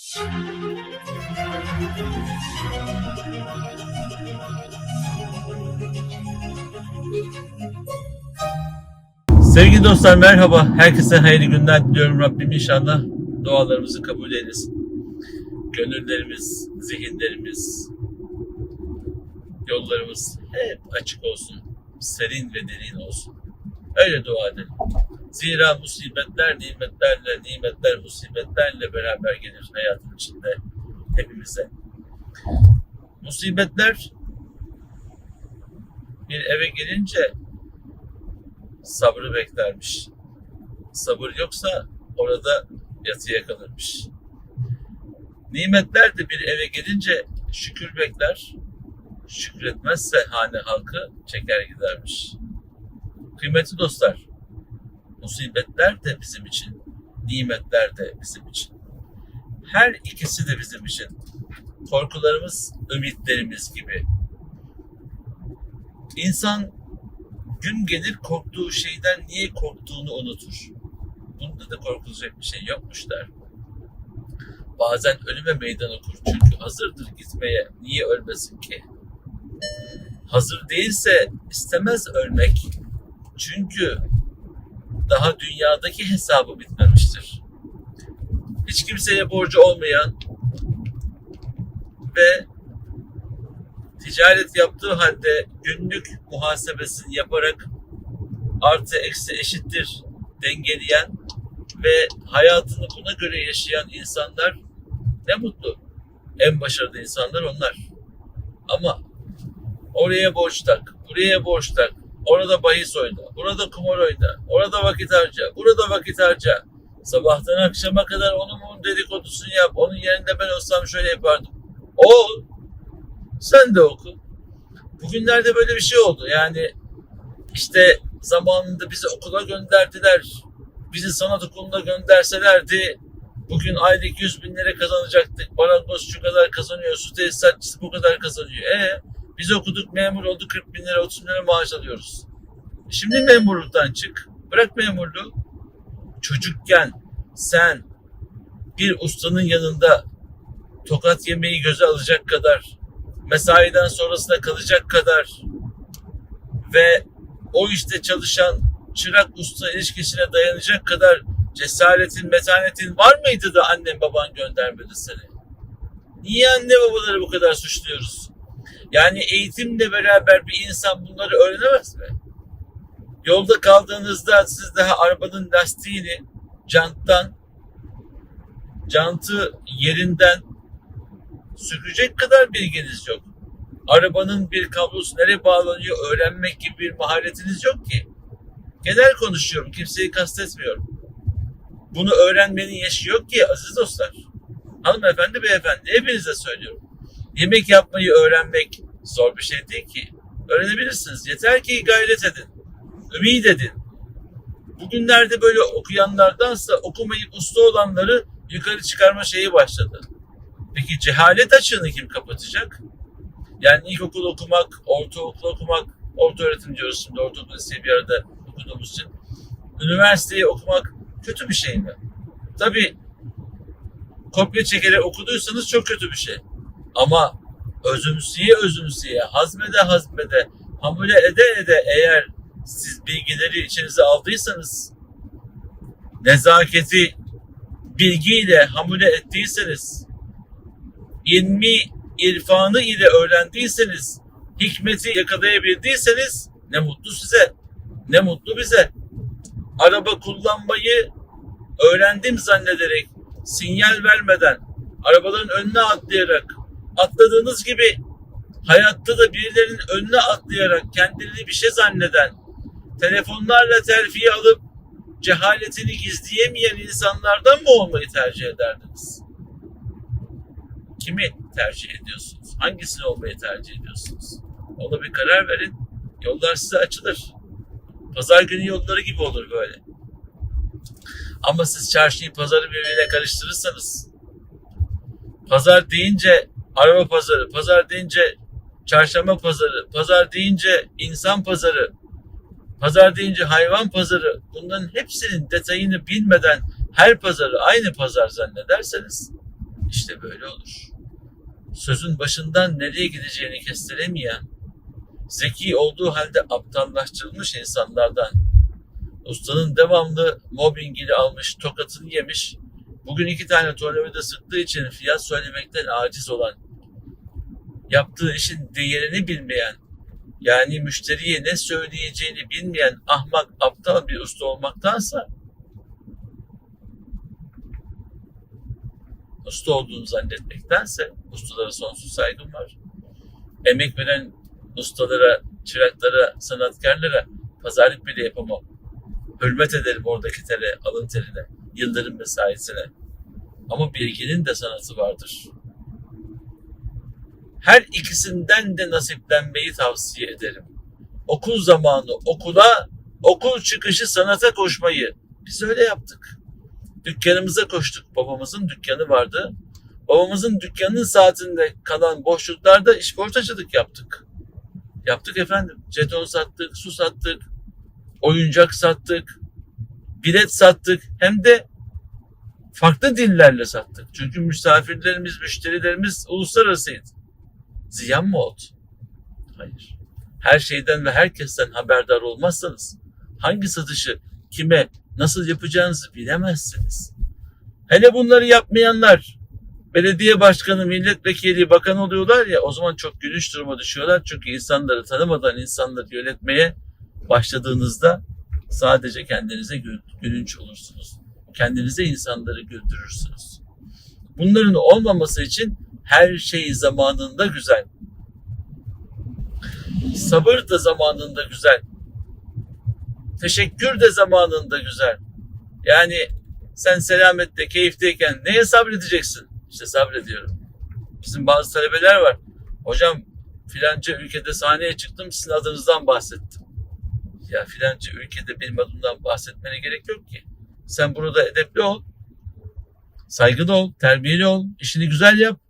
Sevgili dostlar merhaba. Herkese hayırlı günler diliyorum. Rabbim inşallah dualarımızı kabul eylesin. Gönüllerimiz, zihinlerimiz, yollarımız hep açık olsun. Serin ve derin olsun. Öyle dua edelim. Zira musibetler nimetlerle, nimetler musibetlerle beraber gelir hayatın içinde hepimize. Musibetler bir eve gelince sabrı beklermiş. Sabır yoksa orada yatıya kalırmış. Nimetler de bir eve gelince şükür bekler. Şükretmezse hane halkı çeker gidermiş. Kıymetli dostlar, musibetler de bizim için, nimetler de bizim için. Her ikisi de bizim için. Korkularımız, ümitlerimiz gibi. İnsan gün gelir korktuğu şeyden niye korktuğunu unutur. Bunda da korkulacak bir şey yokmuş der. Bazen ölüme meydan okur çünkü hazırdır gitmeye. Niye ölmesin ki? Hazır değilse istemez ölmek. Çünkü daha dünyadaki hesabı bitmemiştir. Hiç kimseye borcu olmayan ve ticaret yaptığı halde günlük muhasebesini yaparak artı eksi eşittir dengeleyen ve hayatını buna göre yaşayan insanlar ne mutlu. En başarılı insanlar onlar. Ama oraya borç tak, buraya borç tak, orada bahis oyna, burada kumar oyna, orada vakit harca, burada vakit harca. Sabahtan akşama kadar onun bunun dedikodusunu yap. Onun yerinde ben olsam şöyle yapardım. O sen de oku. Bugünlerde böyle bir şey oldu. Yani işte zamanında bizi okula gönderdiler. Bizi sanat okuluna gönderselerdi bugün aylık 100 bin lira kazanacaktık. Marangoz şu kadar kazanıyor, su tesisatçısı bu kadar kazanıyor. E biz okuduk memur olduk 40 bin lira 30 bin lira maaş alıyoruz. Şimdi memurluktan çık. Bırak memurluğu. Çocukken sen bir ustanın yanında tokat yemeği göze alacak kadar mesaiden sonrasında kalacak kadar ve o işte çalışan çırak usta ilişkisine dayanacak kadar cesaretin, metanetin var mıydı da annen baban göndermedi seni? Niye anne babaları bu kadar suçluyoruz? Yani eğitimle beraber bir insan bunları öğrenemez mi? Yolda kaldığınızda siz daha arabanın lastiğini janttan, jantı yerinden sürücek kadar bilginiz yok. Arabanın bir kablosu nereye bağlanıyor öğrenmek gibi bir maharetiniz yok ki. Genel konuşuyorum, kimseyi kastetmiyorum. Bunu öğrenmenin yaşı yok ki aziz dostlar. Hanımefendi, beyefendi hepinize söylüyorum. Yemek yapmayı öğrenmek zor bir şey değil ki. Öğrenebilirsiniz. Yeter ki gayret edin. Ümit edin. Bugünlerde böyle okuyanlardansa okumayıp usta olanları yukarı çıkarma şeyi başladı. Peki cehalet açığını kim kapatacak? Yani ilkokul okumak, ortaokul okumak, orta öğretim diyoruz şimdi ortaokul liseyi bir arada okuduğumuz için. Üniversiteyi okumak kötü bir şey mi? Tabii kopya çekerek okuduysanız çok kötü bir şey. Ama özümseye özümseye, hazmede hazmede, hamile ede ede eğer siz bilgileri içinize aldıysanız, nezaketi bilgiyle hamile ettiyseniz, ilmi irfanı ile öğrendiyseniz, hikmeti yakalayabildiyseniz ne mutlu size, ne mutlu bize. Araba kullanmayı öğrendim zannederek, sinyal vermeden, arabaların önüne atlayarak, atladığınız gibi hayatta da birilerinin önüne atlayarak kendini bir şey zanneden, telefonlarla terfiye alıp cehaletini gizleyemeyen insanlardan mı olmayı tercih ederdiniz? Kimi tercih ediyorsunuz? Hangisini olmayı tercih ediyorsunuz? Ona bir karar verin. Yollar size açılır. Pazar günü yolları gibi olur böyle. Ama siz çarşıyı pazarı birbirine karıştırırsanız pazar deyince araba pazarı, pazar deyince çarşamba pazarı, pazar deyince insan pazarı, pazar deyince hayvan pazarı bunların hepsinin detayını bilmeden her pazarı aynı pazar zannederseniz işte böyle olur. Sözün başından nereye gideceğini kestiremeyen, zeki olduğu halde aptallaştırılmış insanlardan, ustanın devamlı mobbingini almış, tokatını yemiş, bugün iki tane tornavida sıktığı için fiyat söylemekten aciz olan, yaptığı işin değerini bilmeyen, yani müşteriye ne söyleyeceğini bilmeyen ahmak, aptal bir usta olmaktansa usta olduğunu zannetmektense ustalara sonsuz saygım var. Emek veren ustalara, çıraklara, sanatkarlara pazarlık bile yapamam. Hürmet ederim oradaki tere, alın terine, yılların mesaisine. Ama bilginin de sanatı vardır. Her ikisinden de nasiplenmeyi tavsiye ederim. Okul zamanı okula, okul çıkışı sanata koşmayı. Biz öyle yaptık. Dükkanımıza koştuk. Babamızın dükkanı vardı. Babamızın dükkanının saatinde kalan boşluklarda işportacılık yaptık. Yaptık efendim. Jeton sattık, su sattık, oyuncak sattık, bilet sattık. Hem de farklı dillerle sattık. Çünkü misafirlerimiz, müşterilerimiz uluslararasıydı. Ziyan mı oldu? Hayır. Her şeyden ve herkesten haberdar olmazsanız hangi satışı kime nasıl yapacağınızı bilemezsiniz. Hele bunları yapmayanlar belediye başkanı, milletvekili, bakan oluyorlar ya o zaman çok gülünç duruma düşüyorlar. Çünkü insanları tanımadan insanları yönetmeye başladığınızda sadece kendinize gül- gülünç olursunuz. Kendinize insanları güldürürsünüz. Bunların olmaması için her şey zamanında güzel. Sabır da zamanında güzel. Teşekkür de zamanında güzel. Yani sen selamette, keyfteyken neye sabredeceksin? İşte sabrediyorum. Bizim bazı talebeler var. Hocam filanca ülkede sahneye çıktım sizin adınızdan bahsettim. Ya filanca ülkede benim adımdan bahsetmene gerek yok ki. Sen burada edepli ol. Saygılı ol, terbiyeli ol, işini güzel yap.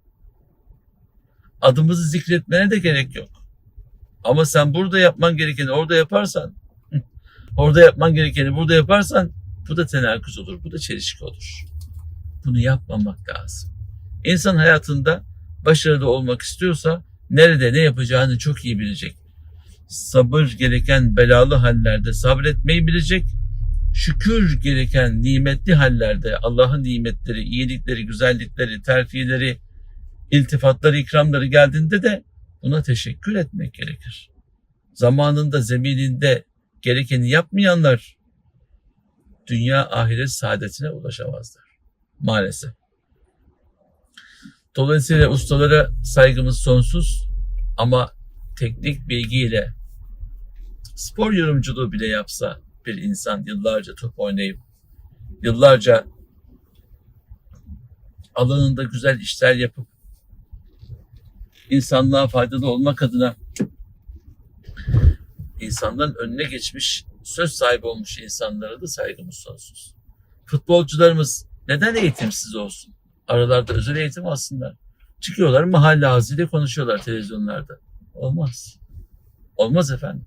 Adımızı zikretmene de gerek yok. Ama sen burada yapman gerekeni orada yaparsan, orada yapman gerekeni burada yaparsan bu da tenakuz olur, bu da çelişki olur. Bunu yapmamak lazım. İnsan hayatında başarılı olmak istiyorsa nerede ne yapacağını çok iyi bilecek. Sabır gereken belalı hallerde sabretmeyi bilecek. Şükür gereken nimetli hallerde Allah'ın nimetleri, iyilikleri, güzellikleri, terfileri, iltifatları, ikramları geldiğinde de buna teşekkür etmek gerekir. Zamanında, zemininde gerekeni yapmayanlar dünya ahiret saadetine ulaşamazlar. Maalesef. Dolayısıyla ustalara saygımız sonsuz ama teknik bilgiyle spor yorumculuğu bile yapsa bir insan yıllarca top oynayıp yıllarca alanında güzel işler yapıp insanlığa faydalı olmak adına insanların önüne geçmiş, söz sahibi olmuş insanlara da saygımız sonsuz. Futbolcularımız neden eğitimsiz olsun? Aralarda özel eğitim alsınlar. Çıkıyorlar mahalle ağzıyla konuşuyorlar televizyonlarda. Olmaz. Olmaz efendim.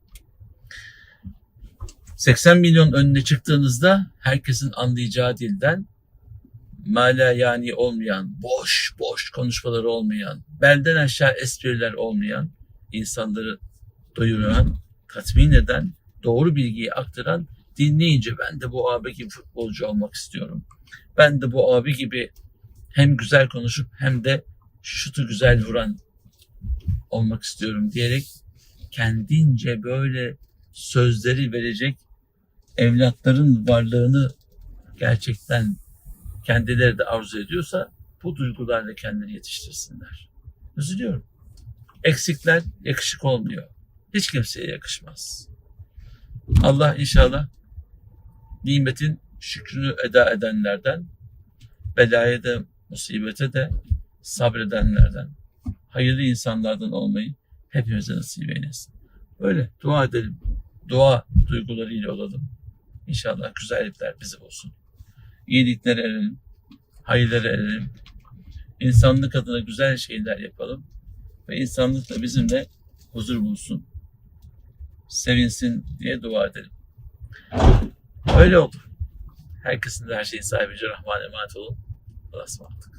80 milyon önüne çıktığınızda herkesin anlayacağı dilden mala yani olmayan, boş boş konuşmaları olmayan, belden aşağı espriler olmayan, insanları doyuran, tatmin eden, doğru bilgiyi aktaran, dinleyince ben de bu abi gibi futbolcu olmak istiyorum. Ben de bu abi gibi hem güzel konuşup hem de şutu güzel vuran olmak istiyorum diyerek kendince böyle sözleri verecek evlatların varlığını gerçekten kendileri de arzu ediyorsa bu duygularla kendini yetiştirsinler. Üzülüyorum. Eksikler yakışık olmuyor. Hiç kimseye yakışmaz. Allah inşallah nimetin şükrünü eda edenlerden, belaya da musibete de sabredenlerden, hayırlı insanlardan olmayı hepimize nasip eylesin. Böyle dua edelim. Dua duygularıyla olalım. İnşallah güzellikler bizi bulsun. İyiliklere erelim. Hayırlara erelim. İnsanlık adına güzel şeyler yapalım. Ve insanlık da bizimle huzur bulsun. Sevinsin diye dua edelim. Öyle oldu. Herkesin de her şeyin sahibi Rahman emanet olun. Allah'a ısmarladık.